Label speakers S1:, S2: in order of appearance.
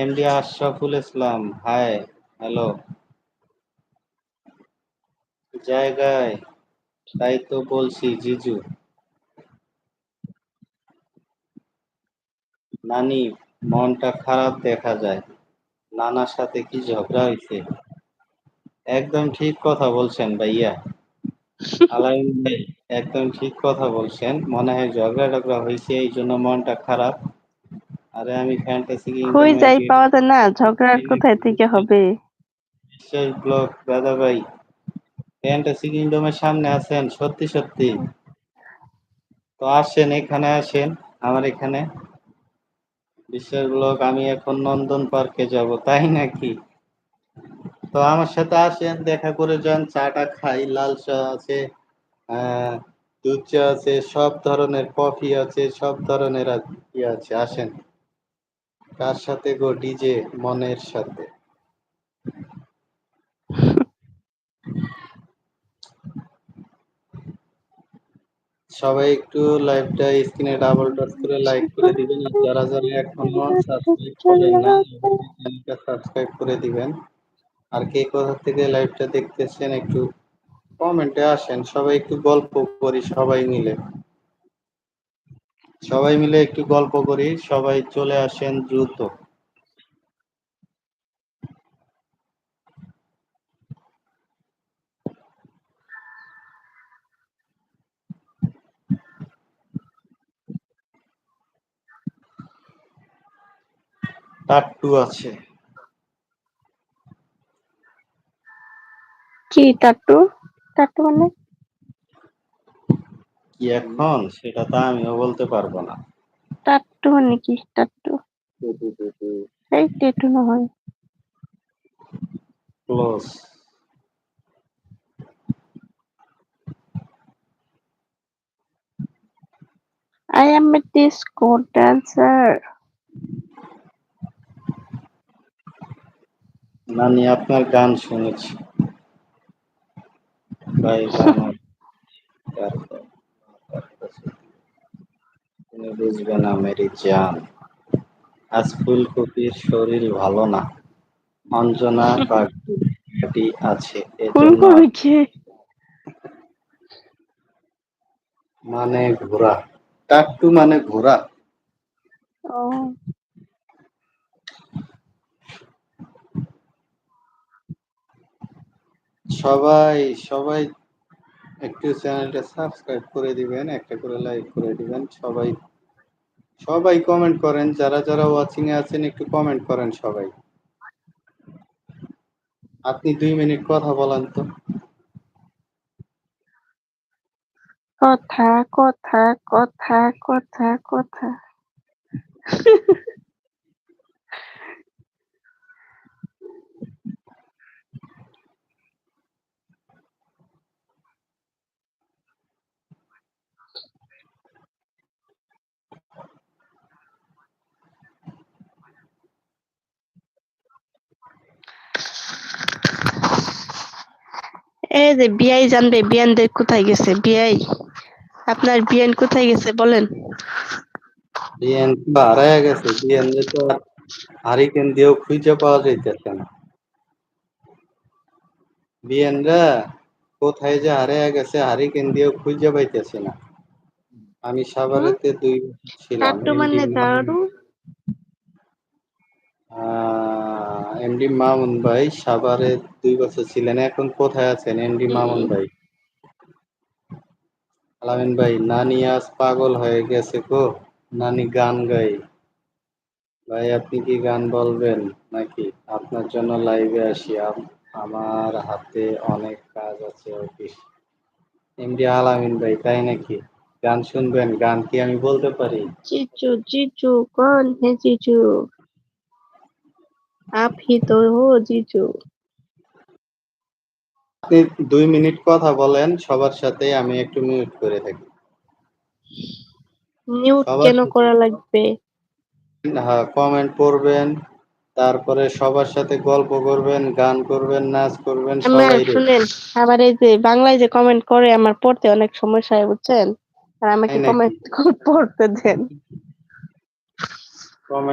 S1: MD Ashraful Islam, hi, hello. জায়গায়, তাই তো বলছি, জিজু। নানি, মনটা খারাপ দেখা যায়। নানার সাথে কি ঝগড়া হয়েছে একদম ঠিক কথা বলছেন ভাইয়া। আলাইন একদম ঠিক কথা বলছেন। মনে হয় ঝগড়া টগড়া হয়েছে এই জন্য মনটা খারাপ। আরে আমি ফ্যান্টাসি
S2: কই যাই পাওয়া যায় না ঝগড়া কোথায় থেকে হবে?
S1: বিশ্বাস ব্লক দাদা ভাই। ফ্যান্টাসি কিংডমের সামনে আছেন সত্যি সত্যি। তো আসেন এখানে আসেন আমার এখানে। বিশ্বাস ব্লক আমি এখন নন্দন পার্কে যাব তাই নাকি? তো আমার সাথে আসেন দেখা করে যান চাটা খাই লাল চা আছে আহ, দুধ চা আছে সব ধরনের কফি আছে সব ধরনের আছে আসেন। কার সাথে গো ডিজে মনের সাথে? সবাই একটু লাইভটা স্ক্রিনে ডাবল টাচ করে লাইক করে দিবেন আর যারা যারা এখনও সাবস্ক্রাইব করেন না, চ্যানেলটা সাবস্ক্রাইব করে দিবেন। আর কে কোথা থেকে লাইভটা দেখতেছেন একটু কমেন্টে আসেন, সবাই একটু গল্প করি সবাই মিলে। সবাই মিলে একটু গল্প করি, সবাই চলে আসেন দ্রুত। টাট্টু আছে।
S2: কি টাট্টু টাট্টু মানে?
S1: কি এখন? সেটা তো আমিও বলতে পারব না।
S2: টাট্টু মানে কি? টাট্টু এই টেটু না হয়
S1: close.
S2: I am a disco dancer.
S1: নানি আপনার গান শুনেছি। ভাই গান। তুমি বুঝবে না মেরি জান আজ ফুলকপির শরীর ভালো না। অঞ্জনা বাগদি আছে মানে ঘোড়া টাট্টু মানে ঘোড়া। সবাই সবাই একটু চ্যানেলটা সাবস্ক্রাইব করে দিবেন, একটা করে লাইক করে দিবেন, সবাই সবাই কমেন্ট করেন, যারা যারা ওয়াচিং এ আছেন একটু কমেন্ট করেন সবাই। আপনি দুই মিনিট কথা বলেন তো।
S2: কথা কথা কথা কথা কথা। এই যে বিয়াই জানবে বিয়ানদের কোথায় গেছে? বিয়াই আপনার বিয়ান কোথায় গেছে বলেন।
S1: বিএন তো হারায় গেছে বিএন তো হারিকেন দিয়েও খুঁজে পাওয়া যাইতেছে না। বিএনরা কোথায় যে হারায় গেছে হারিকেন দিয়েও খুঁজে পাইতেছে না। আমি সাভারেতে দুই ছিলাম
S2: মানে
S1: এমডি মামুন ভাই, সাভারে দুই বছর ছিলেন, এখন কোথায় আছেন এমডি মামুন ভাই? আলামিন ভাই, নানি আজ পাগল হয়ে গেছে কো নানি গান গাই ভাই, আপনি কি গান বলবেন নাকি? আপনার জন্য লাইভে আসি আমার হাতে অনেক কাজ আছে অফিস। এমডি আলামিন ভাই, তাই নাকি? গান শুনবেন, গান কি আমি বলতে পারি?
S2: চিচু চিচু কোন হে চিচু आप ही तो हो जीजू
S1: আপনি দুই মিনিট কথা বলেন সবার সাথে আমি একটু মিউট করে থাকি
S2: মিউট
S1: সবার
S2: কেন
S1: সাথে-
S2: করা লাগবে
S1: হ্যাঁ কমেন্ট করবেন তারপরে সবার সাথে গল্প করবেন গান করবেন নাচ করবেন
S2: আমার
S1: সবাই
S2: শুনেন আমার এই যে বাংলায় যে কমেন্ট করে আমার পড়তে অনেক সমস্যা হয় বুঝছেন আর আমাকে
S1: তাই নাকি?
S2: কমেন্ট পড়তে দেন
S1: কমেন্ট